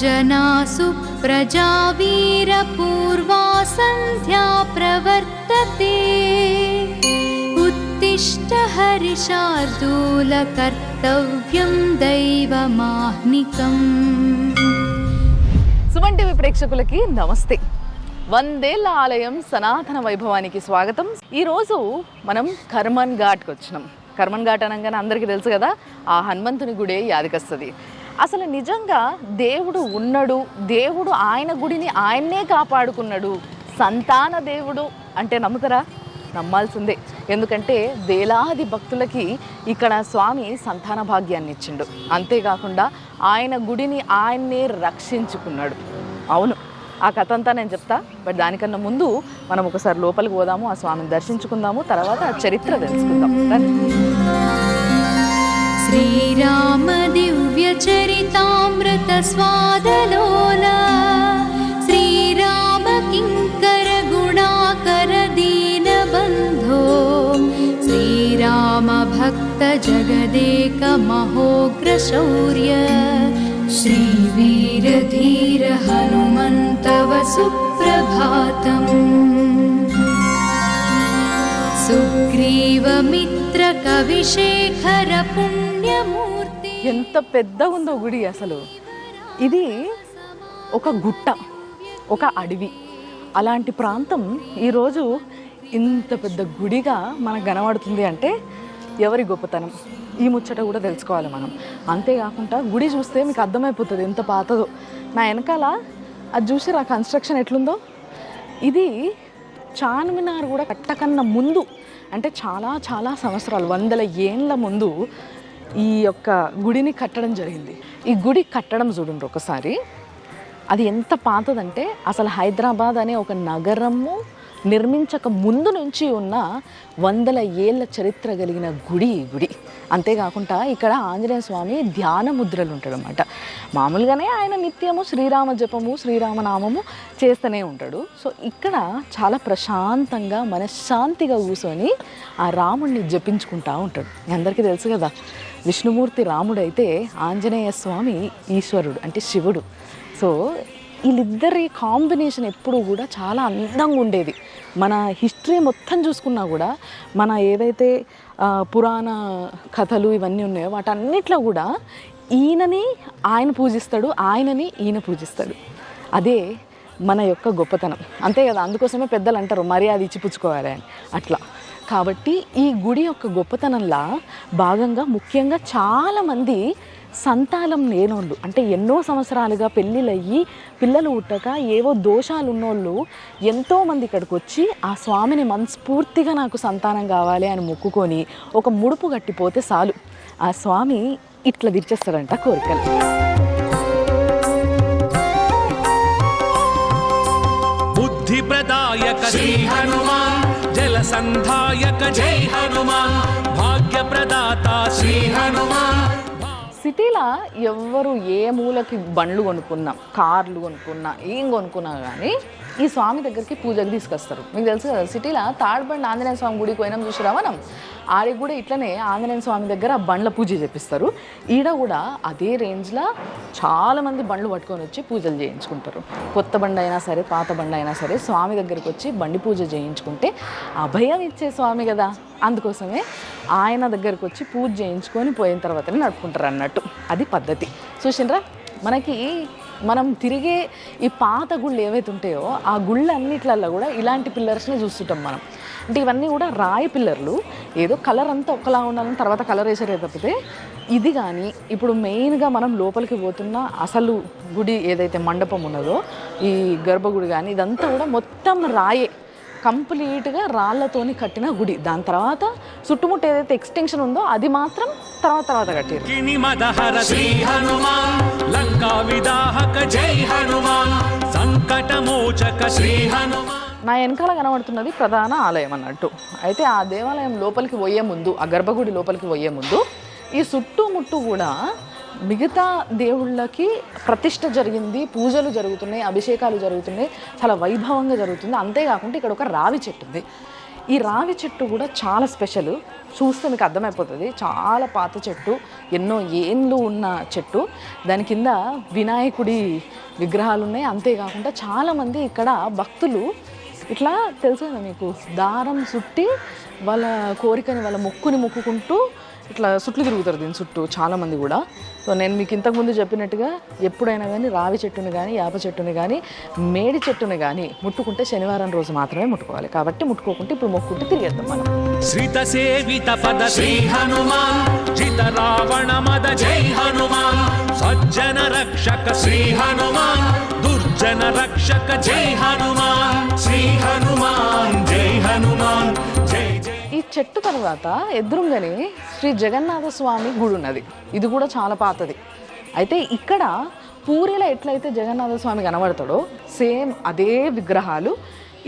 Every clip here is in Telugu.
अञ्जनासु प्रजावीरपूर्वा सन्ध्या प्रवर्तते उत्तिष्ठ हरिशार्दूलकर्तव्यं दैवमाह्निकम् సుమన్ టీవీ ప్రేక్షకులకి నమస్తే వందేళ్ల ఆలయం సనాతన వైభవానికి స్వాగతం ఈరోజు మనం కర్మన్ ఘాట్కి వచ్చినాం కర్మన్ ఘాట్ అనగానే అందరికీ తెలుసు కదా ఆ హనుమంతుని గుడే యాదికొస్తుంది అసలు నిజంగా దేవుడు ఉన్నాడు దేవుడు ఆయన గుడిని ఆయన్నే కాపాడుకున్నాడు. సంతాన దేవుడు అంటే నమ్ముతారా? నమ్మాల్సిందే. ఎందుకంటే వేలాది భక్తులకి ఇక్కడ స్వామి సంతాన భాగ్యాన్ని ఇచ్చిండు. అంతేకాకుండా ఆయన గుడిని ఆయన్నే రక్షించుకున్నాడు. అవును. ఆ కథ అంతా నేను చెప్తా. బట్ దానికన్నా ముందు మనం ఒకసారి లోపలికి పోదాము ఆ స్వామిని దర్శించుకుందాము తర్వాత ఆ చరిత్ర తెలుసుకుందాం. श्रीराम दिव्यचरितामृतस्वादलोल श्रीराम किङ्करगुणाकर दीनबन्धो श्रीरामभक्तजगदेकमहोग्रशौर्य श्रीवीरधीरहनुमन्तव सुप्रभातम्। సుగ్రీవమిత్ర కవిశేఖర పుణ్యమూర్తి ఎంత పెద్ద ఉందో గుడి అసలు. ఇది ఒక గుట్ట ఒక అడవి. అలాంటి ప్రాంతం ఈరోజు ఇంత పెద్ద గుడిగా మనకు కనబడుతుంది అంటే ఎవరి గొప్పతనం? ఈ ముచ్చట కూడా తెలుసుకోవాలి మనం. అంతేకాకుండా గుడి చూస్తే మీకు అర్థమైపోతుంది ఎంత పాతదో. నా వెనకాల అది చూసి నా కన్స్ట్రక్షన్ ఎట్లుందో? ఇది చార్మినార్ కూడా కట్టకన్నా ముందు అంటే చాలా చాలా సంవత్సరాలు వందల ఏండ్ల ముందు ఈ యొక్క గుడిని కట్టడం జరిగింది. ఈ గుడి కట్టడం చూడండి ఒకసారి. అది ఎంత పాతదంటే అసలు హైదరాబాద్ అనే ఒక నగరము నిర్మించక ముందు నుంచి ఉన్న వందల ఏళ్ళ చరిత్ర కలిగిన గుడి ఈ గుడి. అంతేకాకుండా ఇక్కడ ఆంజనేయ స్వామి ధ్యాన ముద్రలు ఉంటాడనమాట మామూలుగానే ఆయన నిత్యము శ్రీరామ జపము శ్రీరామనామము చేస్తూనే ఉంటాడు. సో ఇక్కడ చాలా ప్రశాంతంగా మనశ్శాంతిగా కూర్చొని ఆ రాముడిని జపించుకుంటా ఉంటాడు. అందరికీ తెలుసు కదా విష్ణుమూర్తి రాముడైతే ఆంజనేయ స్వామి ఈశ్వరుడు అంటే శివుడు. సో వీళ్ళిద్దరి కాంబినేషన్ ఎప్పుడు కూడా చాలా అందంగా ఉండేది. మన హిస్టరీ మొత్తం చూసుకున్నా కూడా మన ఏదైతే పురాణ కథలు ఇవన్నీ ఉన్నాయో వాటన్నిట్లో కూడా ఈయనని ఆయన పూజిస్తాడు ఆయనని ఈయన పూజిస్తాడు. అదే మన యొక్క గొప్పతనం. అంతే కదా అందుకోసమే పెద్దలు అంటారు మర్యాద ఇచ్చి పుచ్చుకోవాలి అని. అట్లా. కాబట్టి ఈ గుడి యొక్క గొప్పతనంలా భాగంగా ముఖ్యంగా చాలామంది సంతానం లేనోళ్ళు అంటే ఎన్నో సంవత్సరాలుగా పెళ్ళిళ్ళయ్యి పిల్లలు ఉట్టక ఏవో దోషాలు ఉన్నోళ్ళు ఎంతోమంది ఇక్కడికి వచ్చి ఆ స్వామిని మనస్ఫూర్తిగా నాకు సంతానం కావాలి అని మొక్కుకొని ఒక ముడుపు కట్టిపోతే చాలు. ఆ స్వామి ఇట్లా తీర్చేస్తాడంట కోరికలు. బుద్ధిప్రదాయక శ్రీ హనుమాన్ జలసంధాయక జై హనుమాన్ భాగ్యప్రదాత శ్రీ హనుమాన్. సిటీలో ఎవ్వరు ఏ మూలకి బండ్లు కొనుక్కున్నా కార్లు కొనుక్కున్నా ఏం కొనుక్కున్నా కానీ ఈ స్వామి దగ్గరికి పూజకు తీసుకొస్తారు. మీకు తెలుసు కదా సిటీలో తాడుబండి ఆంజనేయ స్వామి గుడికి పోయినాం చూసిరా మనం? ఆడికి కూడా ఇట్లనే ఆంజనేయ స్వామి దగ్గర బండ్ల పూజ చేపిస్తారు. ఈడ కూడా అదే రేంజ్లో చాలామంది బండ్లు పట్టుకొని వచ్చి పూజలు చేయించుకుంటారు. కొత్త బండి అయినా సరే పాత బండి అయినా సరే స్వామి దగ్గరికి వచ్చి బండి పూజ చేయించుకుంటే అభయం ఇచ్చే స్వామి కదా. అందుకోసమే ఆయన దగ్గరకు వచ్చి పూజ చేయించుకొని పోయిన తర్వాతనే నడుపుకుంటారు అన్నట్టు. అది పద్ధతి. చూసినరా మనకి మనం తిరిగే ఈ పాత గుళ్ళు ఏవైతే ఉంటాయో ఆ గుళ్ళు అన్నిట్లల్లో కూడా ఇలాంటి పిల్లర్స్ని చూస్తుంటాం మనం. అంటే ఇవన్నీ కూడా రాయి పిల్లర్లు. ఏదో కలర్ అంతా ఒకలా ఉండాలని తర్వాత కలర్ వేసారే తప్పితే ఇది కానీ ఇప్పుడు మెయిన్గా మనం లోపలికి పోతున్న అసలు గుడి ఏదైతే మండపం ఉన్నదో ఈ గర్భగుడి కానీ ఇదంతా కూడా మొత్తం రాయే కంప్లీట్గా రాళ్ళతోని కట్టిన గుడి. దాని తర్వాత చుట్టుముట్టు ఏదైతే ఎక్స్టెన్షన్ ఉందో అది మాత్రం తర్వాత తర్వాత కట్టారు నా వెనకాల కనబడుతున్నది ప్రధాన ఆలయం అన్నట్టు. అయితే ఆ దేవాలయం లోపలికి పోయే ముందు ఆ గర్భగుడి లోపలికి పోయే ముందు ఈ చుట్టుముట్టు కూడా మిగతా దేవుళ్ళకి ప్రతిష్ట జరిగింది పూజలు జరుగుతున్నాయి అభిషేకాలు జరుగుతున్నాయి చాలా వైభవంగా జరుగుతుంది. అంతేకాకుండా ఇక్కడ ఒక రావి చెట్టు ఉంది. ఈ రావి చెట్టు కూడా చాలా స్పెషల్ చూస్తే మీకు అర్థమైపోతుంది. చాలా పాత చెట్టు ఎన్నో ఏండ్లు ఉన్న చెట్టు. దాని కింద వినాయకుడి విగ్రహాలు ఉన్నాయి. అంతేకాకుండా చాలామంది ఇక్కడ భక్తులు ఇట్లా తెలుసు కదా మీకు? దారం చుట్టి వాళ్ళ కోరికని వాళ్ళ మొక్కుని మొక్కుకుంటూ ఇట్లా చుట్లు తిరుగుతారు దీని చుట్టూ చాలామంది కూడా. సో నేను మీకు ఇంతకుముందు చెప్పినట్టుగా ఎప్పుడైనా కానీ రావి చెట్టుని కానీ యాప చెట్టుని కానీ మేడి చెట్టుని కానీ ముట్టుకుంటే శనివారం రోజు మాత్రమే ముట్టుకోవాలి. కాబట్టి ముట్టుకోకుంటే ఇప్పుడు మొక్కుంటే తిరిగేద్దాం మనం. శ్రిత సేవిత పద శ్రీ హనుమాన్ జిత రావణ మద జై హనుమాన్ సజ్జన రక్షక శ్రీ హనుమాన్ దుర్జన రక్షక జై హనుమాన్ శ్రీ హనుమాన్ జై హనుమాన్. చెట్టు తర్వాత ఎదురుగానే శ్రీ జగన్నాథ స్వామి గుడి ఉన్నది. ఇది కూడా చాలా పాతది. అయితే ఇక్కడ పూరిలో ఎట్లయితే జగన్నాథ స్వామి కనబడతాడో సేమ్ అదే విగ్రహాలు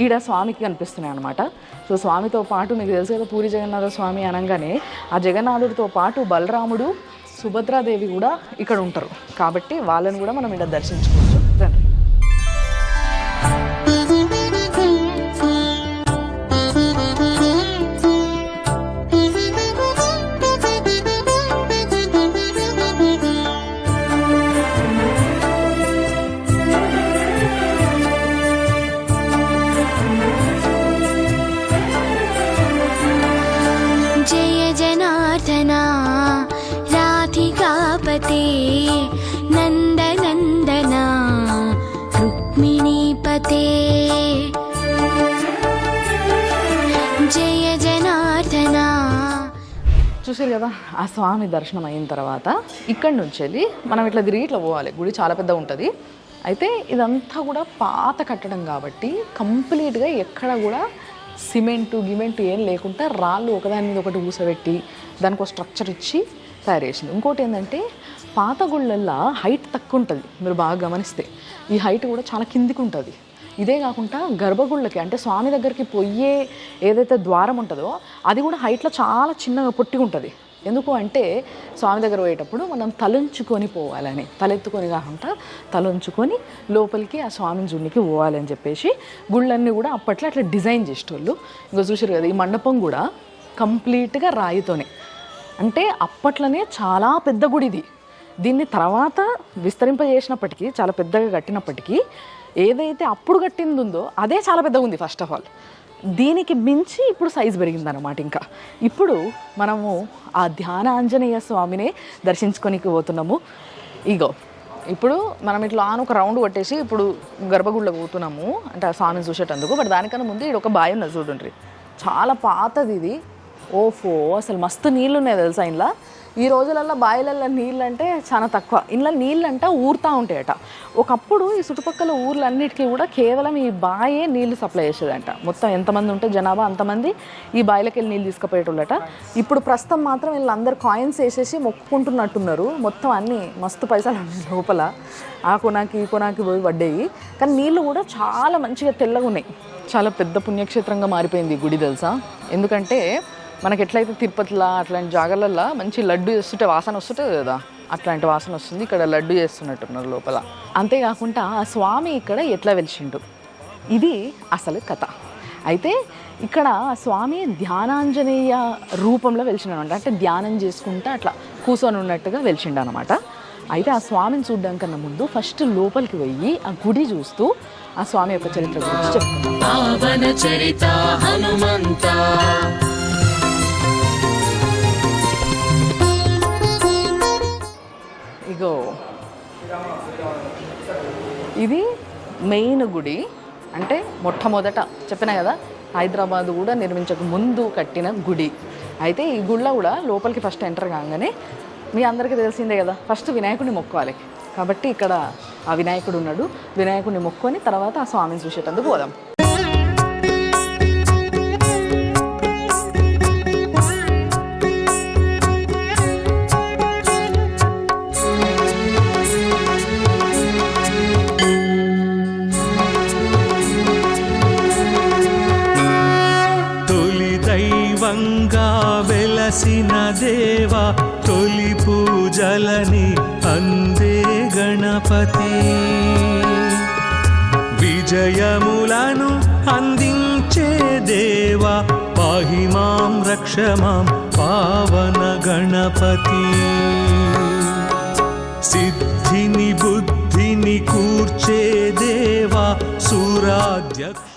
ఈడ స్వామికి కనిపిస్తున్నాయి అనమాట సో స్వామితో పాటు మీకు తెలుసు కదా పూరి జగన్నాథ స్వామి అనగానే ఆ జగన్నాథుడితో పాటు బలరాముడు సుభద్రాదేవి కూడా ఇక్కడ ఉంటారు. కాబట్టి వాళ్ళని కూడా మనం ఇక్కడ దర్శించుకోవచ్చు. రండి చూసారు కదా? ఆ స్వామి దర్శనం అయిన తర్వాత ఇక్కడి నుంచి వెళ్ళి మనం ఇట్లా తిరిగి ఇట్లా పోవాలి. గుడి చాలా పెద్ద ఉంటుంది. అయితే ఇదంతా కూడా పాత కట్టడం కాబట్టి కంప్లీట్గా ఎక్కడ కూడా సిమెంటు గిమెంటు ఏం లేకుండా రాళ్ళు ఒకదాని మీద ఒకటి ఊసబెట్టి దానికి ఒక స్ట్రక్చర్ ఇచ్చి తయారు చేసింది. ఇంకోటి ఏంటంటే పాత గుళ్ళల్లో హైట్ తక్కువ ఉంటుంది. మీరు బాగా గమనిస్తే. ఈ హైట్ కూడా చాలా కిందికి ఉంటుంది. ఇదే కాకుండా గర్భగుళ్ళకి అంటే స్వామి దగ్గరికి పోయే ఏదైతే ద్వారం ఉంటుందో అది కూడా హైట్లో చాలా చిన్నగా పొట్టిగా ఉంటుంది ఎందుకు అంటే స్వామి దగ్గర పోయేటప్పుడు మనం తలంచుకొని పోవాలని తలెత్తుకొని కాకుండా తలంచుకొని లోపలికి ఆ స్వామి జున్నికి పోవాలని చెప్పేసి గుళ్ళన్నీ కూడా అప్పట్లో అట్లా డిజైన్ చేసేటోళ్ళు. ఇంకా చూసారు కదా ఈ మండపం కూడా కంప్లీట్గా రాయితోనే. అంటే అప్పట్లోనే చాలా పెద్ద గుడి ఇది. దీన్ని తర్వాత విస్తరింపజేసినప్పటికీ చాలా పెద్దగా కట్టినప్పటికీ ఏదైతే అప్పుడు కట్టింది ఉందో అదే చాలా పెద్దగా ఉంది ఫస్ట్ ఆఫ్ ఆల్ దీనికి మించి ఇప్పుడు సైజు పెరిగిందన్నమాట ఇంకా. ఇప్పుడు మనము ఆ ధ్యాన ఆంజనేయ స్వామినే దర్శించుకొనికి పోతున్నాము. ఇగో ఇప్పుడు మనం ఇట్లా ఆన్ ఒక రౌండ్ కొట్టేసి ఇప్పుడు గర్భగుడిలో పోతున్నాము. అంటే ఆ స్వామిని చూసేటందుకు బట్ దానికన్నా ముందు ఇక్కడ ఒక బావి ఉన్నది చూడండి. చాలా పాతది ఇది. ఓఫో అసలు మస్తు నీళ్ళు ఉన్నాయి తెలుసా ఇంట్లో ఈ రోజులలో బావిలలో నీళ్ళు అంటే చాలా తక్కువ. ఇంట్లో నీళ్ళంట ఊరుతూ ఉంటాయట. ఒకప్పుడు ఈ చుట్టుపక్కల ఊర్లన్నిటికీ కూడా కేవలం ఈ బాయే నీళ్ళు సప్లై చేసేదంట. మొత్తం ఎంతమంది ఉంటే జనాభా అంతమంది ఈ బాయిలకి వెళ్ళి నీళ్ళు తీసుకుపోయేటోళ్ళట. ఇప్పుడు ప్రస్తుతం మాత్రం వీళ్ళందరూ కాయిన్స్ వేసేసి మొక్కుకుంటున్నట్టున్నారు. మొత్తం అన్నీ మస్తు పైసలు లోపల. ఆ కొనాకి ఈ కొనాకి పోయి పడ్డాయి. కానీ నీళ్ళు కూడా చాలా మంచిగా తెల్లగా ఉన్నాయి చాలా పెద్ద పుణ్యక్షేత్రంగా మారిపోయింది గుడి తెలుసా? ఎందుకంటే మనకి ఎట్లయితే తిరుపతిలా అట్లాంటి జాగాలల్లో మంచి లడ్డు చేస్తుంటే వాసన వస్తుంటుంది కదా అట్లాంటి వాసన వస్తుంది. ఇక్కడ లడ్డు చేస్తున్నట్టున్నారు లోపల. అంతేకాకుండా ఆ స్వామి ఇక్కడ ఎట్లా వెలిచిండు ఇది అసలు కథ. అయితే ఇక్కడ స్వామి ధ్యానాంజనేయ రూపంలో వెలిచిండనమాట అంటే ధ్యానం చేసుకుంటా అట్లా కూర్చొని ఉన్నట్టుగా వెలిచిండు అనమాట అయితే ఆ స్వామిని చూడడం కన్నా ముందు ఫస్ట్ లోపలికి పోయి ఆ గుడి చూస్తూ ఆ స్వామి యొక్క చరిత్ర గురించి చెప్తున్నాం. గో ఇది మెయిన్ గుడి. అంటే మొట్టమొదట చెప్పిన కదా హైదరాబాద్ కూడా నిర్మించక ముందు కట్టిన గుడి. అయితే ఈ గుళ్ళ కూడా లోపలికి ఫస్ట్ ఎంటర్ కాగానే మీ అందరికీ తెలిసిందే కదా ఫస్ట్ వినాయకుడిని మొక్కాలి కాబట్టి ఇక్కడ ఆ వినాయకుడు ఉన్నాడు. వినాయకుడిని మొక్కొని తర్వాత ఆ స్వామిని చూసేటందుకు పోదాం. విజయములను అందించే దేవ మాం రక్ష మాం పావన గణపతి. సిద్ధిని బుద్ధిని కూర్చే దేవా సూరాధ్యక్ష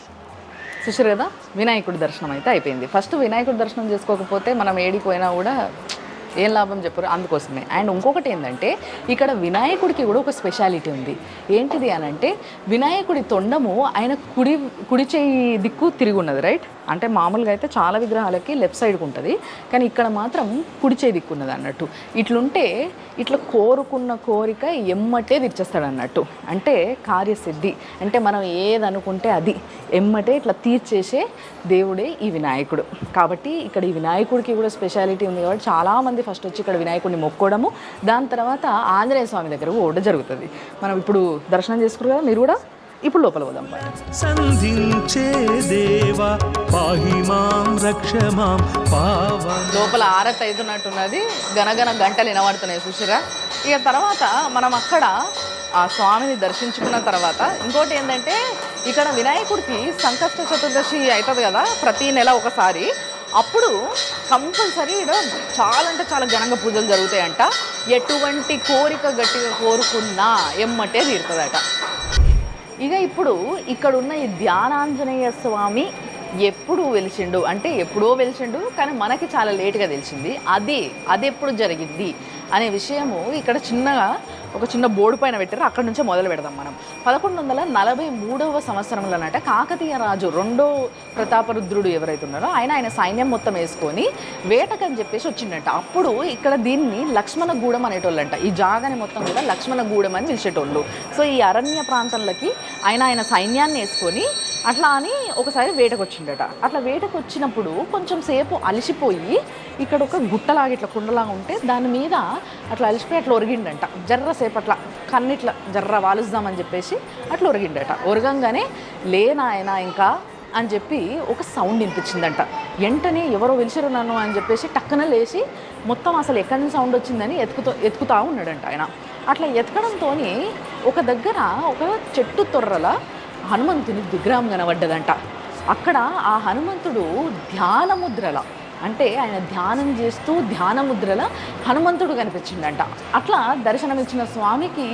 చూసారు కదా? వినాయకుడి దర్శనం అయితే అయిపోయింది. ఫస్ట్ వినాయకుడి దర్శనం చేసుకోకపోతే మనం ఏడికి పోయినా కూడా ఏం లాభం చెప్పరు? అందుకోసమే. అండ్ ఇంకొకటి ఏంటంటే ఇక్కడ వినాయకుడికి కూడా ఒక స్పెషాలిటీ ఉంది. ఏంటిది అని అంటే వినాయకుడి తొండము ఆయన కుడి కుడి చేయి దిక్కు తిరిగి ఉన్నది రైట్? అంటే మామూలుగా అయితే చాలా విగ్రహాలకి లెఫ్ట్ సైడ్కి ఉంటుంది. కానీ ఇక్కడ మాత్రం కుడి చేయి అన్నట్టు. ఇట్లుంటే ఇట్లా కోరుకున్న కోరిక ఎమ్మటే తీర్చేస్తాడు అన్నట్టు అంటే కార్యసిద్ధి. అంటే మనం ఏదనుకుంటే అది. ఎమ్మటే ఇట్లా తీర్చేసే దేవుడే ఈ వినాయకుడు. కాబట్టి ఇక్కడ ఈ వినాయకుడికి కూడా స్పెషాలిటీ ఉంది కాబట్టి చాలామంది ఫస్ట్ వచ్చి ఇక్కడ వినాయకుడిని మొక్కోవడము దాని తర్వాత ఆంజనేయ స్వామి దగ్గర పోవడం జరుగుతుంది. మనం ఇప్పుడు దర్శనం చేసుకున్నారు కదా మీరు కూడా? ఇప్పుడు లోపల పోదాం. సంధించే దేవా లోపల ఆరతి అవుతున్నట్టున్నది గనగన గంటలు వినబడుతున్నాయి చూసిరా ఇక తర్వాత మనం అక్కడ ఆ స్వామిని దర్శించుకున్న తర్వాత ఇంకోటి ఏంటంటే ఇక్కడ వినాయకుడికి సంకష్ట చతుర్దశి అవుతుంది కదా ప్రతి నెల ఒకసారి. అప్పుడు కంపల్సరీ ఈడ చాలా అంటే చాలా ఘనంగా పూజలు జరుగుతాయంట. ఎటువంటి కోరిక గట్టిగా కోరుకున్నా ఎమ్మటే తీరుతుందట. ఇక ఇప్పుడు ఇక్కడ ఉన్న ఈ ధ్యానాంజనేయ స్వామి ఎప్పుడు వెలిచిండు అంటే ఎప్పుడో వెలిచిండు కానీ మనకి చాలా లేటుగా తెలిసింది. అది అది ఎప్పుడు జరిగింది అనే విషయము ఇక్కడ చిన్నగా ఒక చిన్న బోర్డు పైన పెట్టారు. అక్కడ నుంచే మొదలు పెడదాం మనం. పదకొండు వందల నలభై మూడవ సంవత్సరంలోనట కాకతీయ రాజు రెండో ప్రతాపరుద్రుడు ఎవరైతే ఉన్నారో ఆయన ఆయన సైన్యం మొత్తం వేసుకొని వేటకని చెప్పేసి వచ్చిండట. అప్పుడు ఇక్కడ దీన్ని లక్ష్మణ గూడెం అనేటోళ్ళంట. ఈ జాగని మొత్తం కూడా లక్ష్మణ గూడెం అని పిలిచేటోళ్ళు. సో ఈ అరణ్య ప్రాంతంలోకి ఆయన ఆయన సైన్యాన్ని వేసుకొని అట్లా అని ఒకసారి వేటకు వచ్చిండట. అట్లా వేటకు వచ్చినప్పుడు కొంచెం సేపు అలసిపోయి ఇక్కడ ఒక గుట్టలాగా ఇట్లా కుండలాగా ఉంటే దాని మీద అట్లా అలసిపోయి అట్లా ఒరిగిండంట. జర్రసేపు సేపు అట్లా కన్నిట్లా జర్ర వాలుద్దామని చెప్పేసి అట్లా ఒరిగిండట. ఒరగంగానే లేనాయన ఇంకా అని చెప్పి ఒక సౌండ్ వినిపించిందంట. వెంటనే ఎవరో పిలిచారు నన్ను అని చెప్పేసి టక్కన లేచి మొత్తం అసలు ఎక్కడి నుంచి సౌండ్ వచ్చిందని ఎతుకుతూ ఎతుకుతా ఉన్నాడంట ఆయన. అట్లా ఎతకడంతో ఒక దగ్గర ఒక చెట్టు తొర్రల హనుమంతుని విగ్రహం కనబడ్డదంట. అక్కడ ఆ హనుమంతుడు ధ్యానముద్రల అంటే ఆయన ధ్యానం చేస్తూ ధ్యానముద్రల హనుమంతుడు కనిపించిందంట. అట్లా దర్శనమిచ్చిన స్వామికి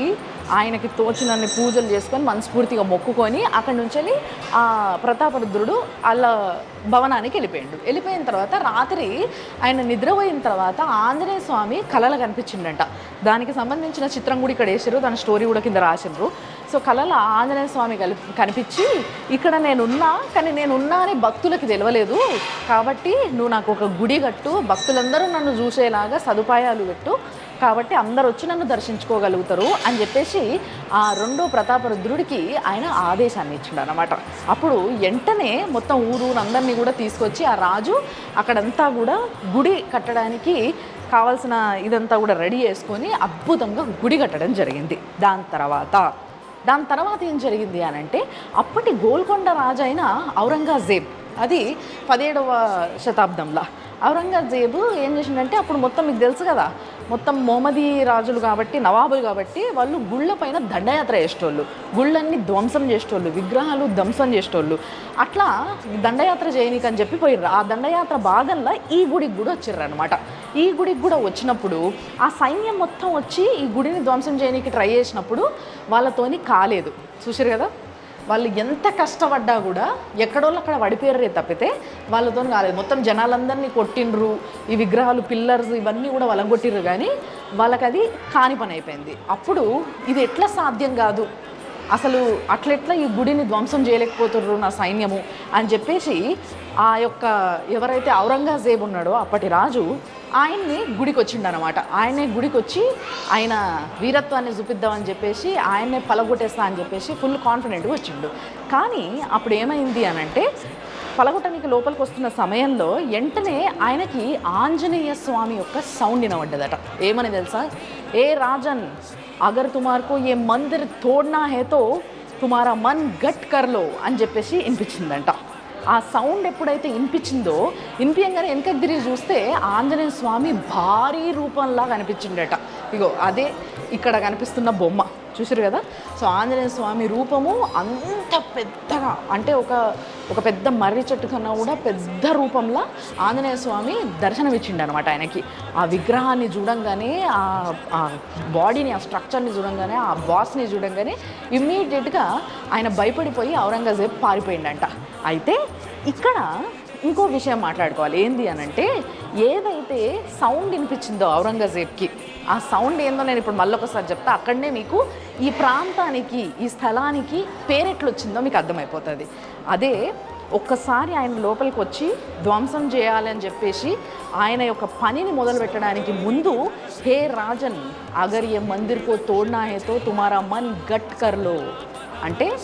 ఆయనకి తోచినన్ని పూజలు చేసుకొని మనస్ఫూర్తిగా మొక్కుకొని అక్కడి నుంచి వెళ్ళి ఆ ప్రతాపరుద్రుడు వాళ్ళ భవనానికి వెళ్ళిపోయాడు. వెళ్ళిపోయిన తర్వాత రాత్రి ఆయన నిద్రపోయిన తర్వాత ఆంజనేయ స్వామి కళలు కనిపించిందంట దానికి సంబంధించిన చిత్రం కూడా ఇక్కడ వేసారు దాని స్టోరీ కూడా కింద రాసిండ్రు సో కళలో ఆంజనేయ స్వామి కలి కనిపించి ఇక్కడ నేనున్నా కానీ నేనున్నా అని భక్తులకి తెలియలేదు కాబట్టి నువ్వు నాకు ఒక గుడి కట్టు భక్తులందరూ నన్ను చూసేలాగా సదుపాయాలు పెట్టు. కాబట్టి అందరు వచ్చి నన్ను దర్శించుకోగలుగుతారు అని చెప్పేసి ఆ రెండో ప్రతాపరుద్రుడికి ఆయన ఆదేశాన్ని ఇచ్చిండు అనమాట అప్పుడు వెంటనే మొత్తం ఊరు అందరినీ కూడా తీసుకొచ్చి ఆ రాజు అక్కడంతా కూడా గుడి కట్టడానికి కావాల్సిన ఇదంతా కూడా రెడీ చేసుకొని అద్భుతంగా గుడి కట్టడం జరిగింది. దాని తర్వాత దాని తర్వాత ఏం జరిగింది అని అంటే అప్పటి గోల్కొండ రాజు అయిన ఔరంగజేబ్ అది పదిహేడవ శతాబ్దంలో. ఔరంగజేబు ఏం చేసిండంటే అప్పుడు మొత్తం మీకు తెలుసు కదా మొత్తం మోమది రాజులు కాబట్టి నవాబులు కాబట్టి వాళ్ళు గుళ్ళ పైన దండయాత్ర చేసేటోళ్ళు. గుళ్ళన్ని ధ్వంసం చేసేటోళ్ళు విగ్రహాలు ధ్వంసం చేసేటోళ్ళు. అట్లా దండయాత్ర చేయనీకి అని చెప్పి పోయిర్రు. ఆ దండయాత్ర భాగంలో ఈ గుడికి కూడా వచ్చిర్రనమాట ఈ గుడికి కూడా వచ్చినప్పుడు ఆ సైన్యం మొత్తం వచ్చి ఈ గుడిని ధ్వంసం చేయనీకి ట్రై చేసినప్పుడు వాళ్ళతోని కాలేదు. చూసారు కదా? వాళ్ళు ఎంత కష్టపడ్డా కూడా ఎక్కడోళ్ళు అక్కడ పడిపోయారే తప్పితే వాళ్ళతో కాలేదు. మొత్తం జనాలందరినీ కొట్టిండ్రు ఈ విగ్రహాలు పిల్లర్స్ ఇవన్నీ కూడా వలంగొట్టిర్రు కానీ వాళ్ళకి అది కాని పని అయిపోయింది. అప్పుడు ఇది ఎట్లా సాధ్యం కాదు? అసలు అట్లెట్లా ఈ గుడిని ధ్వంసం చేయలేకపోతుర్రు నా సైన్యము అని చెప్పేసి ఆ యొక్క ఎవరైతే ఔరంగజేబు ఉన్నాడో అప్పటి రాజు ఆయన్ని గుడికి వచ్చిండనమాట ఆయనే గుడికి వచ్చి ఆయన వీరత్వాన్ని చూపిద్దామని చెప్పేసి ఆయన్నే పలగొట్టేస్తా అని చెప్పేసి ఫుల్ కాన్ఫిడెంట్గా వచ్చిండు. కానీ అప్పుడు ఏమైంది అని అంటే లోపలికి వస్తున్న సమయంలో వెంటనే ఆయనకి ఆంజనేయ స్వామి యొక్క సౌండ్ వినబడ్డదట. ఏమని తెలుసా? ఏ రాజన్ అగర్ తుమార్కు ఏ మందిర్ తోడ్నా హేతో తుమారా మన్ గట్ కర్లో అని చెప్పేసి వినిపించిందంట. ఆ సౌండ్ ఎప్పుడైతే వినిపించిందో వినిపించగానే వెనకకి తిరిగి చూస్తే ఆంజనేయ స్వామి భారీ రూపంలా కనిపించిండట. ఇగో అదే ఇక్కడ కనిపిస్తున్న బొమ్మ. చూసారు కదా? సో ఆంజనేయ స్వామి రూపము అంత పెద్దగా అంటే ఒక ఒక పెద్ద మర్రి చెట్టు కన్నా కూడా పెద్ద రూపంలో ఆంజనేయ స్వామి దర్శనమిచ్చిండు అనమాట ఆయనకి. ఆ విగ్రహాన్ని చూడంగానే ఆ ఆ బాడీని ఆ స్ట్రక్చర్ని చూడంగానే ఆ బాస్ని చూడంగానే ఇమ్మీడియట్గా ఆయన భయపడిపోయి ఔరంగజేబ్ పారిపోయిండంట. అయితే ఇక్కడ ఇంకో విషయం మాట్లాడుకోవాలి. ఏంది అని అంటే ఏదైతే సౌండ్ వినిపించిందో ఔరంగజేబ్కి ఆ సౌండ్ ఏందో నేను ఇప్పుడు మళ్ళీ ఒకసారి చెప్తా. అక్కడనే మీకు ఈ ప్రాంతానికి ఈ స్థలానికి పేరెట్లు వచ్చిందో మీకు అర్థమైపోతుంది. అదే ఒక్కసారి ఆయన లోపలికి వచ్చి ధ్వంసం చేయాలని చెప్పేసి ఆయన యొక్క పనిని మొదలు పెట్టడానికి ముందు హే రాజన్ అగర్ ఏ మందిర్కో తోడ్నా హేతో తుమారా మన్ గట్కర్లో. అంటే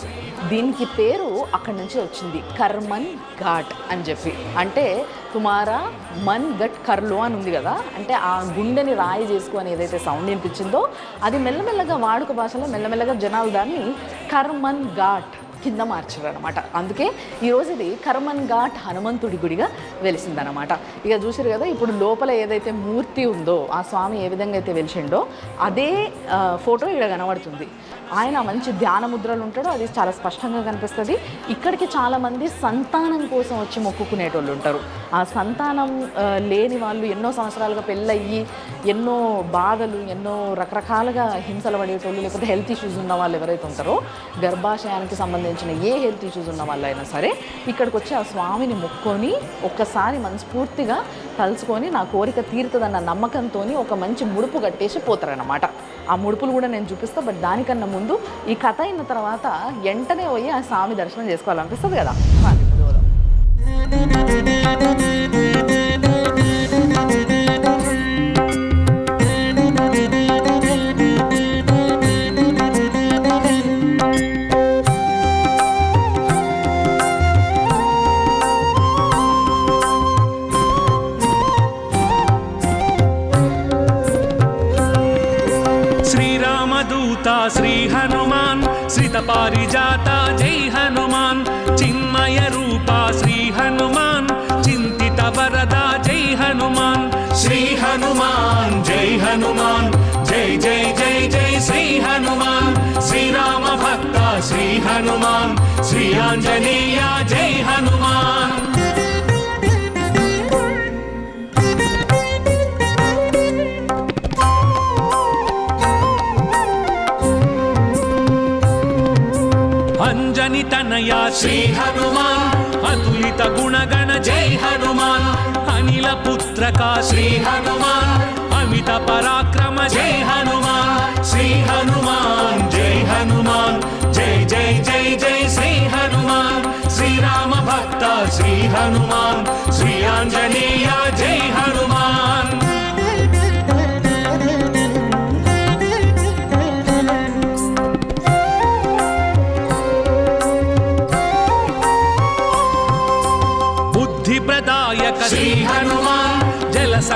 దీనికి పేరు అక్కడి నుంచి వచ్చింది. కర్మన్ ఘాట్ అని చెప్పి. అంటే తుమారా మన్ గట్ కర్లో అని ఉంది కదా. అంటే ఆ గుండెని రాయి చేసుకుని ఏదైతే సౌండ్ వినిపించిందో అది మెల్లమెల్లగా వాడుక భాషలో మెల్లమెల్లగా జనాలు దాన్ని కర్మన్ ఘాట్ కింద మార్చారు అనమాట అందుకే ఈరోజు ఇది కర్మన్ ఘాట్ హనుమంతుడి గుడిగా వెలిసిందనమాట ఇక చూసారు కదా ఇప్పుడు లోపల ఏదైతే మూర్తి ఉందో ఆ స్వామి ఏ విధంగా అయితే వెలిసిండో అదే ఫోటో ఇక్కడ కనబడుతుంది. ఆయన మంచి ధ్యాన ముద్రలు ఉంటాడో అది చాలా స్పష్టంగా కనిపిస్తుంది. ఇక్కడికి చాలామంది సంతానం కోసం వచ్చి మొక్కుకునేటోళ్ళు ఉంటారు. ఆ సంతానం లేని వాళ్ళు ఎన్నో సంవత్సరాలుగా పెళ్ళయ్యి ఎన్నో బాధలు ఎన్నో రకరకాలుగా హింసలు పడేటోళ్ళు లేకపోతే హెల్త్ ఇష్యూస్ ఉన్న వాళ్ళు ఎవరైతే ఉంటారో గర్భాశయానికి సంబంధించిన ఏ హెల్త్ ఇష్యూస్ ఉన్న వాళ్ళైనా సరే ఇక్కడికి వచ్చి ఆ స్వామిని మొక్కొని ఒక్కసారి మనస్ఫూర్తిగా తలుచుకొని నా కోరిక తీరుతుందన్న నమ్మకంతో ఒక మంచి ముడుపు కట్టేసి పోతారనమాట ఆ ముడుపులు కూడా నేను చూపిస్తా బట్ దానికన్నా ముందు ఈ కథ అయిన తర్వాత వెంటనే పోయి ఆ స్వామి దర్శనం చేసుకోవాలనిపిస్తుంది కదా. శ్రిత పారిజాత. జై హనుమాన్. చిన్మయ రూప శ్రీ హనుమాన్. చింతిత వరద జై హనుమాన్. శ్రీ హనుమాన్ జై హనుమాన్. జై జై జై జై శ్రీ హనుమాన్. శ్రీరామ భక్త శ్రీ హనుమాన్ తనయ శ్రీ హనుమాన్ అతులిత గుణగణ జై హనుమాన్ అనిల పుత్రకా శ్రీ హనుమాన్ అమిత పరాక్రమ జై హనుమాన్ శ్రీ హనుమాన్ జై హనుమాన్ జై జై జై జై శ్రీ హనుమాన్ శ్రీరామ భక్త శ్రీ హనుమాన్ శ్రీ ఆంజనేయ జై హనుమాన్.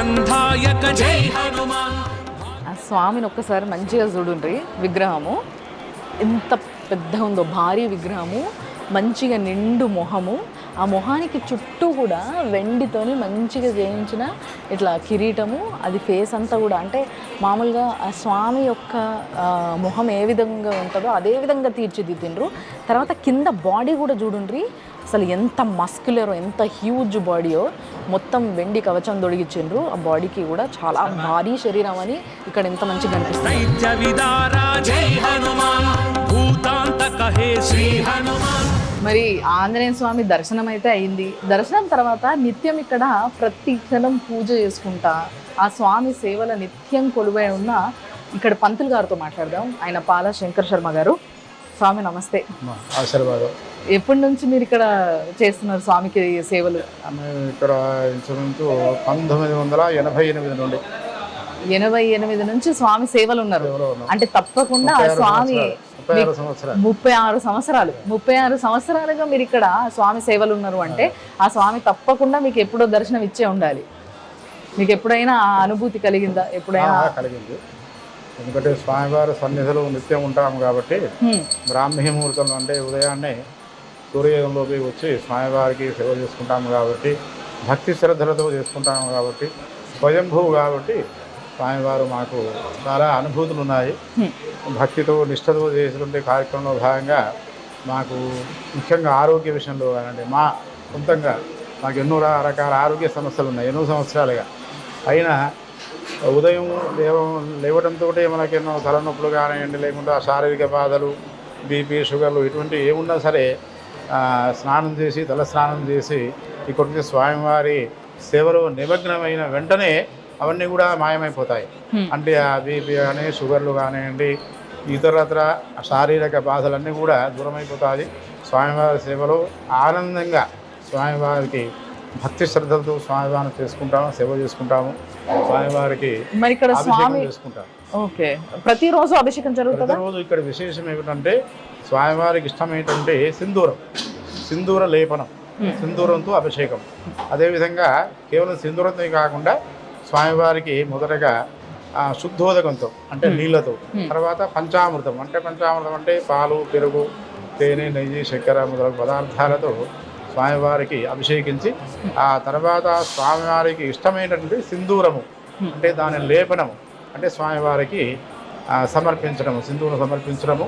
జల సంధాయక జై హనుమాన్. ఆ స్వామిని ఒక్కసారి మంచిగా చూడుండ్రి విగ్రహము. ఎంత పెద్ద ఉందో భారీ విగ్రహము మంచిగా నిండు మొహము. ఆ మొహానికి చుట్టూ కూడా వెండితోని మంచిగా చేయించిన ఇట్లా కిరీటము అది ఫేస్ అంతా కూడా. అంటే మామూలుగా ఆ స్వామి యొక్క మొహం ఏ విధంగా ఉంటుందో అదే విధంగా తీర్చిదిద్దిండ్రు. తర్వాత కింద బాడీ కూడా చూడుండ్రి. అసలు ఎంత మస్కులర్ ఎంత హ్యూజ్ బాడీయో మొత్తం వెండి కవచం దొడిగిచ్చిండ్రు ఆ బాడీకి కూడా చాలా భారీ శరీరం అని ఇక్కడ ఎంత మంచిగా కనిపిస్తుంది. మరి ఆంజనేయ స్వామి దర్శనం అయితే అయింది. దర్శనం తర్వాత నిత్యం ఇక్కడ ప్రతి క్షణం పూజ చేసుకుంటా ఆ స్వామి సేవల నిత్యం కొలువై ఉన్న ఇక్కడ పంతులు గారితో మాట్లాడదాం. ఆయన పాల శంకర్ శర్మ గారు. స్వామి నమస్తే. ఆశీర్వాదం. ఎప్పటి నుంచి మీరు ఇక్కడ చేస్తున్నారు స్వామికి సేవలు? ఇక్కడ ఇంచుమించు పంతొమ్మిది వందల ఎనభై ఎనిమిది నుండి. ఎనభై ఎనిమిది నుంచి స్వామి సేవలు ఉన్నారు. అంటే తప్పకుండా స్వామి. ముప్పై ఆరు సంవత్సరాలు. ముప్పై ఆరు సంవత్సరాలు. ముప్పై ఆరు సంవత్సరాలుగా మీరు ఇక్కడ స్వామి సేవలు ఉన్నారు అంటే ఆ స్వామి తప్పకుండా మీకు ఎప్పుడో దర్శనం ఇచ్చే ఉండాలి. మీకు ఎప్పుడైనా ఆ అనుభూతి కలిగిందా? ఎప్పుడైనా? కలిగింది. ఎందుకంటే స్వామివారి సన్నిధిలో నిత్యం ఉంటాం కాబట్టి హ్మ్. బ్రాహ్మీ ముహూర్తంలో అంటే ఉదయాన్నే సూర్యోదయంలోకి వచ్చి స్వామివారికి సేవ చేసుకుంటాము కాబట్టి భక్తి శ్రద్ధలతో చేసుకుంటాము కాబట్టి స్వయంభూ కాబట్టి స్వామివారు మాకు చాలా అనుభూతులు ఉన్నాయి. భక్తితో నిష్ఠతో చేసినటువంటి కార్యక్రమంలో భాగంగా మాకు ముఖ్యంగా ఆరోగ్య విషయంలో అంటే మా సొంతంగా మాకు ఎన్నో రకాల ఆరోగ్య సమస్యలు ఉన్నాయి ఎన్నో సంవత్సరాలుగా అయినా ఉదయం లేవ లేవడంతో మనకి ఎన్నో తలనొప్పులు కానివ్వండి లేకుండా శారీరక బాధలు బీపీ షుగర్లు ఇటువంటి ఏమున్నా సరే స్నానం చేసి తల స్నానం చేసి ఇక్కడికి స్వామివారి సేవలో నిమగ్నమైన వెంటనే అవన్నీ కూడా మాయమైపోతాయి. అంటే ఆ బీపీ కానీ షుగర్లు కానివ్వండి ఇతరత్ర శారీరక బాధలన్నీ కూడా దూరమైపోతాయి. స్వామివారి సేవలో ఆనందంగా స్వామివారికి భక్తి శ్రద్ధలతో స్వామివారిని చేసుకుంటాము సేవ చేసుకుంటాము. స్వామివారికి మరి ఇక్కడ అభిషేకం స్వామి చేసుకుంటాం ఓకే. ప్రతిరోజు అభిషేకం జరుగుతుందా? ప్రతిరోజు ఇక్కడ విశేషం ఏమిటంటే స్వామివారికి ఇష్టమైనటువంటి సింధూరం సింధూర లేపనం సింధూరంతో అభిషేకం. అదేవిధంగా కేవలం సింధూరంతో కాకుండా స్వామివారికి మొదటగా ఆ, శుద్ధోదకంతో అంటే నీళ్ళతో తర్వాత పంచామృతం అంటే పంచామృతం అంటే పాలు పెరుగు తేనె నెయ్యి చక్కెర మొదలగు పదార్థాలతో స్వామివారికి అభిషేకించి ఆ తర్వాత స్వామివారికి ఇష్టమైనటువంటి సింధూరము అంటే దాని లేపనము అంటే స్వామివారికి సమర్పించడము సింధూరం సమర్పించడము.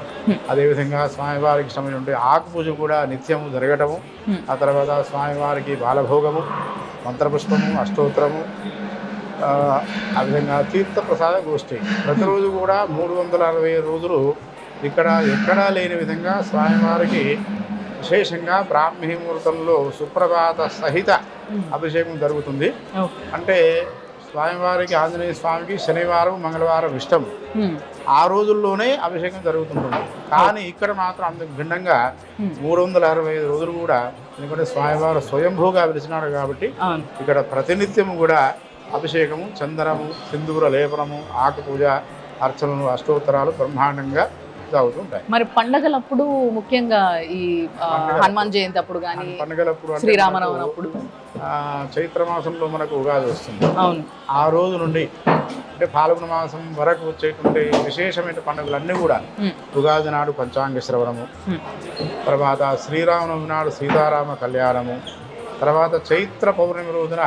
అదేవిధంగా స్వామివారికి ఇష్టమైనటువంటి ఆకు పూజ కూడా నిత్యము జరగటము. ఆ తర్వాత స్వామివారికి బాలభోగము మంత్రపుష్పము అష్టోత్తరము ఆ, విధంగా తీర్థ ప్రసాద గోష్ఠి. ప్రతిరోజు కూడా మూడు వందల అరవై రోజులు ఇక్కడ ఎక్కడా లేని విధంగా స్వామివారికి విశేషంగా బ్రాహ్మీ ముహూర్తంలో సుప్రభాత సహిత అభిషేకం జరుగుతుంది. అంటే స్వామివారికి ఆంజనేయ స్వామికి శనివారం మంగళవారం ఇష్టం. ఆ రోజుల్లోనే అభిషేకం జరుగుతుంటుంది. కానీ ఇక్కడ మాత్రం అందుకు భిన్నంగా మూడు వందల అరవై ఐదు రోజులు కూడా ఎందుకంటే స్వామివారు స్వయంభూగా పిలిచినాడు కాబట్టి ఇక్కడ ప్రతినిత్యము కూడా అభిషేకము చందనము సింధూర లేపనము ఆకు పూజ అర్చనలు అష్టోత్తరాలు బ్రహ్మాండంగా సాగుతుంటాయి మరి పండగలప్పుడు ముఖ్యంగా ఈ. హనుమాన్ జయంతి అప్పుడు కానీ పండుగలప్పుడు శ్రీరామనవమి అప్పుడు ఆ, చైత్ర మాసంలో మనకు ఉగాది వస్తుంది అవును ఆ రోజు నుండి అంటే పాల్గొన మాసం వరకు వచ్చేటువంటి విశేషమైన పండుగలన్నీ కూడా. ఉగాది నాడు పంచాంగ శ్రవణము. తర్వాత శ్రీరామనవమి నాడు సీతారామ కళ్యాణము తర్వాత చైత్ర పౌర్ణమి రోజున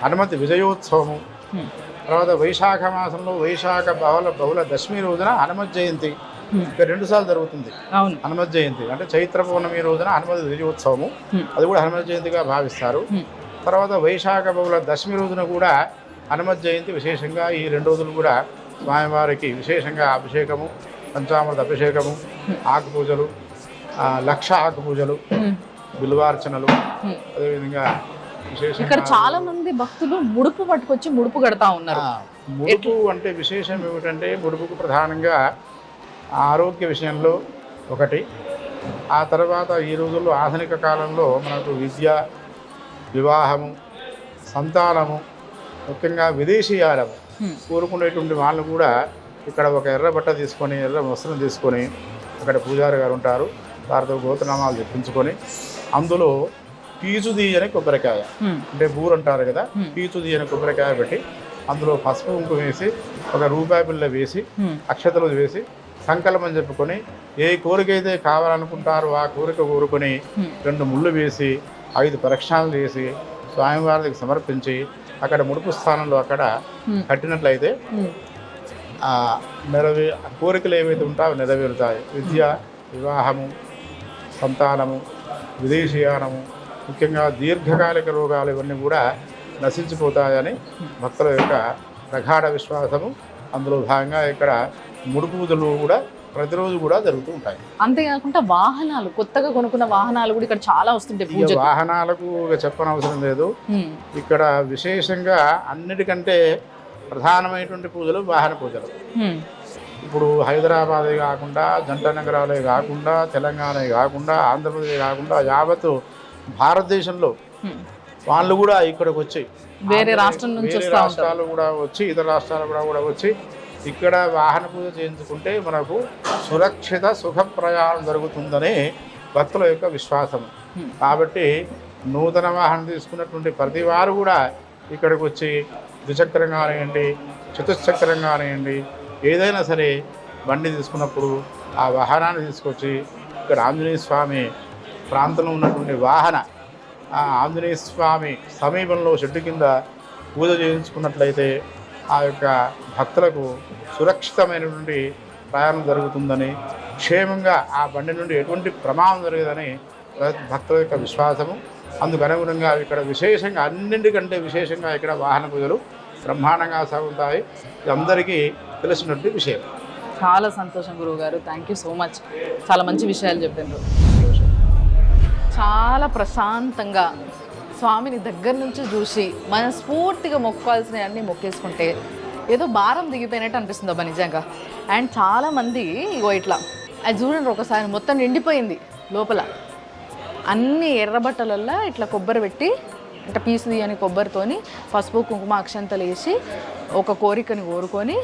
హనుమతి విజయోత్సవము. తర్వాత వైశాఖ మాసంలో వైశాఖ బహుళ బహుళ దశమి రోజున హనుమత్ జయంతి రెండు సార్లు జరుగుతుంది హనుమత్ జయంతి అంటే చైత్ర పౌర్ణమి రోజున హనుమతి విజయోత్సవము. అది కూడా హనుమత్ జయంతిగా భావిస్తారు. తర్వాత వైశాఖ బహుళ దశమి రోజున కూడా హనుమత్ జయంతి విశేషంగా ఈ రెండు రోజులు కూడా స్వామివారికి విశేషంగా అభిషేకము పంచామృత అభిషేకము ఆకు పూజలు ఆ, లక్ష ఆకు పూజలు హ్మ్. బిల్వార్చనలు. అదేవిధంగా ఇక్కడ చాలా మంది భక్తులు ముడుపు పట్టుకొచ్చి ముడుపు కడతా ఉన్నారు. ముడుపు అంటే విశేషం ఏమిటంటే ముడుపుకు ప్రధానంగా ఆరోగ్య విషయంలో ఒకటి. ఆ తర్వాత ఈ రోజుల్లో ఆధునిక కాలంలో మనకు విద్య వివాహము సంతానము ముఖ్యంగా విదేశీయాలము. కోరుకునేటువంటి వాళ్ళు కూడా ఇక్కడ ఒక ఎర్ర బట్ట తీసుకొని ఎర్ర వస్త్రం తీసుకొని అక్కడ పూజారి గారు ఉంటారు. వారితో గోత్రనామాలు చెప్పించుకొని అందులో పీచు తీయని కొబ్బరికాయ. అంటే బూరు అంటారు కదా. పీచు తీయని కొబ్బరికాయ పెట్టి అందులో పసుపు కుంకుమ వేసి ఒక రూపాయి బిళ్ళ వేసి. అక్షతలు వేసి సంకల్పం చెప్పుకొని ఏ కోరిక అయితే కావాలనుకుంటారో ఆ కోరిక కోరుకొని. రెండు ముళ్ళు వేసి ఐదు ప్రక్షాళనలు చేసి స్వామివారికి సమర్పించి అక్కడ ముడుపు స్థానంలో అక్కడ. కట్టినట్లయితే నెరవే కోరికలు ఏవైతే ఉంటాయో నెరవేరుతాయి విద్య వివాహము సంతానము విదేశీయానము ముఖ్యంగా దీర్ఘకాలిక రోగాలు ఇవన్నీ కూడా నశించిపోతాయని భక్తుల యొక్క ప్రగాఢ విశ్వాసము. అందులో భాగంగా ఇక్కడ ముడుపు పూజలు కూడా ప్రతిరోజు కూడా జరుగుతూ ఉంటాయి. అంతేకాకుండా వాహనాలు కొత్తగా కొనుక్కున్న వాహనాలు కూడా ఇక్కడ చాలా వస్తుంటాయి వాహనాలకు ఇక చెప్పనవసరం లేదు. ఇక్కడ విశేషంగా అన్నిటికంటే ప్రధానమైనటువంటి పూజలు వాహన పూజలు. ఇప్పుడు హైదరాబాదే కాకుండా జంట నగరాలే కాకుండా తెలంగాణ కాకుండా ఆంధ్రప్రదేశ్ కాకుండా యావత్తు భారతదేశంలో వాళ్ళు కూడా ఇక్కడికి వచ్చి వేరే రాష్ట్రం నుంచి రాష్ట్రాలు కూడా వచ్చి ఇతర రాష్ట్రాలు కూడా కూడా వచ్చి ఇక్కడ వాహన పూజ చేయించుకుంటే మనకు సురక్షిత సుఖ ప్రయాణం జరుగుతుందని భక్తుల యొక్క విశ్వాసం. కాబట్టి నూతన వాహనం తీసుకున్నటువంటి ప్రతి వారు కూడా ఇక్కడికి వచ్చి ద్విచక్రం కానివ్వండి చతుశ్చక్రం కానివ్వండి ఏదైనా సరే బండి తీసుకున్నప్పుడు ఆ వాహనాన్ని తీసుకొచ్చి ఇక్కడ ఆంజనేయ స్వామి ప్రాంతంలో ఉన్నటువంటి వాహన ఆంజనేయ స్వామి సమీపంలో చెట్టు కింద పూజ చేయించుకున్నట్లయితే ఆ యొక్క భక్తులకు సురక్షితమైనటువంటి ప్రయాణం జరుగుతుందని క్షేమంగా ఆ బండి నుండి ఎటువంటి ప్రమాదం జరగదని భక్తుల యొక్క విశ్వాసము. అందుకు అనుగుణంగా ఇక్కడ విశేషంగా అన్నింటికంటే విశేషంగా ఇక్కడ వాహన పూజలు బ్రహ్మాండంగా సాగుతాయి. ఇది అందరికీ తెలిసినటువంటి విషయం. చాలా సంతోషం గురువు గారు థ్యాంక్ యూ సో మచ్ చాలా మంచి విషయాలు చెప్పారు చాలా ప్రశాంతంగా స్వామిని దగ్గర నుంచి చూసి మనస్ఫూర్తిగా మొక్కాల్సినవి అన్నీ మొక్కేసుకుంటే ఏదో భారం దిగిపోయినట్టు అనిపిస్తుంది అబ్బా నిజంగా. అండ్ చాలామంది ఇగో ఇట్లా అది చూడండి ఒకసారి మొత్తం నిండిపోయింది లోపల. అన్ని ఎర్రబట్టలల్లో ఇట్లా కొబ్బరి పెట్టి అంటే పీసు తీయని కొబ్బరితోని పసుపు కుంకుమ అక్షంతలు వేసి ఒక కోరికని కోరుకొని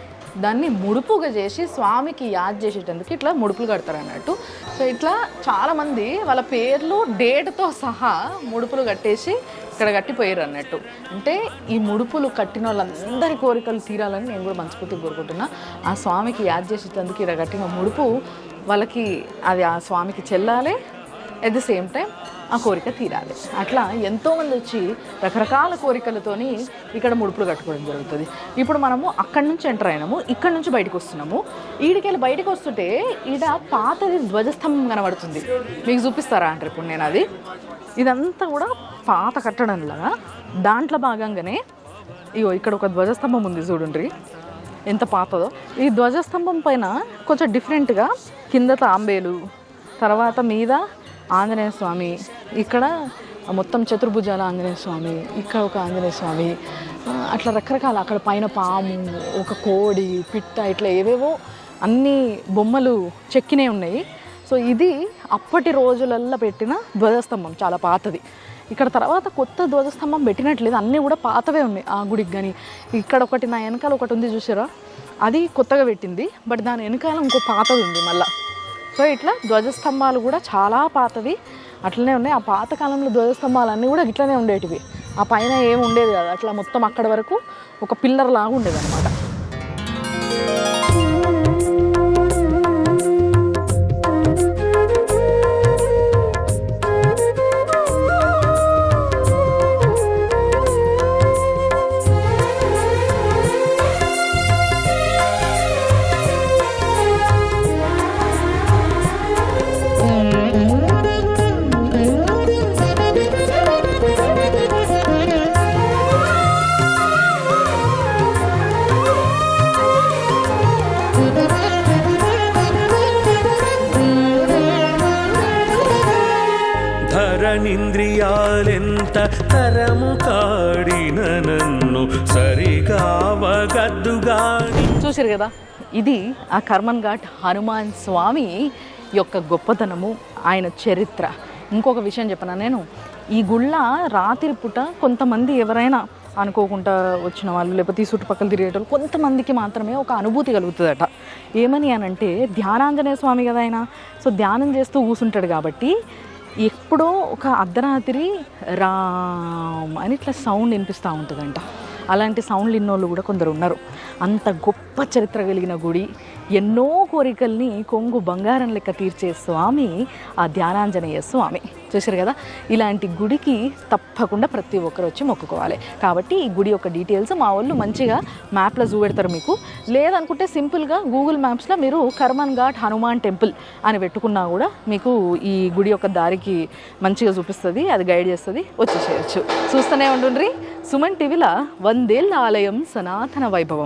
దాన్ని ముడుపుగా చేసి స్వామికి యాద్ చేసేటందుకు ఇట్లా ముడుపులు కడతారు అన్నట్టు. సో ఇట్లా చాలామంది వాళ్ళ పేర్లు డేట్తో సహా ముడుపులు కట్టేసి ఇక్కడ కట్టిపోయారు అన్నట్టు. అంటే ఈ ముడుపులు కట్టిన వాళ్ళందరి కోరికలు తీరాలని నేను కూడా మనస్ఫూర్తిగా కోరుకుంటున్నా. ఆ స్వామికి యాద్ చేసేటందుకు ఇక్కడ కట్టిన ముడుపు వాళ్ళకి అది ఆ స్వామికి చెల్లాలి. అట్ ద సేమ్ టైం ఆ కోరిక తీరాలి. అట్లా ఎంతోమంది వచ్చి రకరకాల కోరికలతోని ఇక్కడ ముడుపులు కట్టుకోవడం జరుగుతుంది. ఇప్పుడు మనము అక్కడి నుంచి ఎంటర్ అయినాము ఇక్కడ నుంచి బయటకు వస్తున్నాము. ఈడికెళ్ళి బయటకు వస్తుంటే ఈడ పాతది ధ్వజస్తంభం కనబడుతుంది. మీకు చూపిస్తారా అంటారు ఇప్పుడు నేను అది? ఇదంతా కూడా పాత కట్టడంలాగా దాంట్లో భాగంగానే ఇగో ఇక్కడ ఒక ధ్వజస్తంభం ఉంది చూడండి ఎంత పాతదో. ఈ ధ్వజస్తంభం పైన కొంచెం డిఫరెంట్గా కింద తాంబేలు తర్వాత మీద ఆంజనేయ స్వామి. ఇక్కడ మొత్తం చతుర్భుజాల ఆంజనేయ స్వామి ఇక్కడ ఒక ఆంజనేయ స్వామి. అట్లా రకరకాల అక్కడ పైన పాము ఒక కోడి పిట్ట ఇట్లా ఏవేవో అన్ని బొమ్మలు చెక్కినే ఉన్నాయి. సో ఇది అప్పటి రోజులల్లో పెట్టిన ధ్వజస్తంభం చాలా పాతది. ఇక్కడ తర్వాత కొత్త ధ్వజస్తంభం పెట్టినట్లేదు అన్నీ కూడా పాతవే ఉన్నాయి ఆ గుడికి కానీ ఇక్కడ ఒకటి నా వెనకాల ఒకటి ఉంది చూసారా? అది కొత్తగా పెట్టింది బట్ దాని వెనకాల ఇంకో పాతది ఉంది మళ్ళీ. సో ఇట్లా ధ్వజస్తంభాలు కూడా చాలా పాతవి. అట్లనే ఉన్నాయి. ఆ పాతకాలంలో ధ్వజస్తంభాలన్నీ ధ్వజస్తంభాలు అన్నీ కూడా ఇట్లనే ఉండేటివి. ఆ పైన ఏమి ఉండేది కదా. అట్లా మొత్తం అక్కడ వరకు ఒక పిల్లర్ లాగా ఉండేది అనమాట చూసారు కదా? ఇది ఆ కర్మన్ ఘాట్ హనుమాన్ స్వామి యొక్క గొప్పతనము ఆయన చరిత్ర. ఇంకొక విషయం చెప్పనా నేను? ఈ గుళ్ళ రాత్రి పూట కొంతమంది ఎవరైనా అనుకోకుండా వచ్చిన వాళ్ళు లేకపోతే ఈ చుట్టుపక్కల తిరిగేటోళ్ళు కొంతమందికి మాత్రమే ఒక అనుభూతి కలుగుతుందట. ఏమని అని అంటే ధ్యానాంజనేయ స్వామి కదా ఆయన? సో ధ్యానం చేస్తూ కూర్చుంటాడు కాబట్టి ఎప్పుడో ఒక అర్ధరాత్రి రామ్ అని ఇట్లా సౌండ్ వినిపిస్తూ ఉంటుందంట. అలాంటి సౌండ్లు ఇన్నోళ్ళు కూడా కొందరు ఉన్నారు. అంత గొప్ప చరిత్ర కలిగిన గుడి ఎన్నో కోరికల్ని కొంగు బంగారం లెక్క తీర్చే స్వామి ఆ ధ్యానాంజనేయ స్వామి. చూశారు కదా? ఇలాంటి గుడికి తప్పకుండా ప్రతి ఒక్కరు వచ్చి మొక్కుకోవాలి. కాబట్టి ఈ గుడి యొక్క డీటెయిల్స్ మా వాళ్ళు మంచిగా మ్యాప్లో చూపెడతారు మీకు. లేదనుకుంటే సింపుల్గా గూగుల్ మ్యాప్స్లో మీరు కర్మన్ ఘాట్ హనుమాన్ టెంపుల్ అని పెట్టుకున్నా కూడా మీకు ఈ గుడి యొక్క దారికి మంచిగా చూపిస్తుంది అది గైడ్ చేస్తుంది వచ్చేసేయచ్చు. చూస్తూనే ఉండుండ్రి. సుమన్ టీవీల వందేళ్ళ ఆలయం సనాతన వైభవం.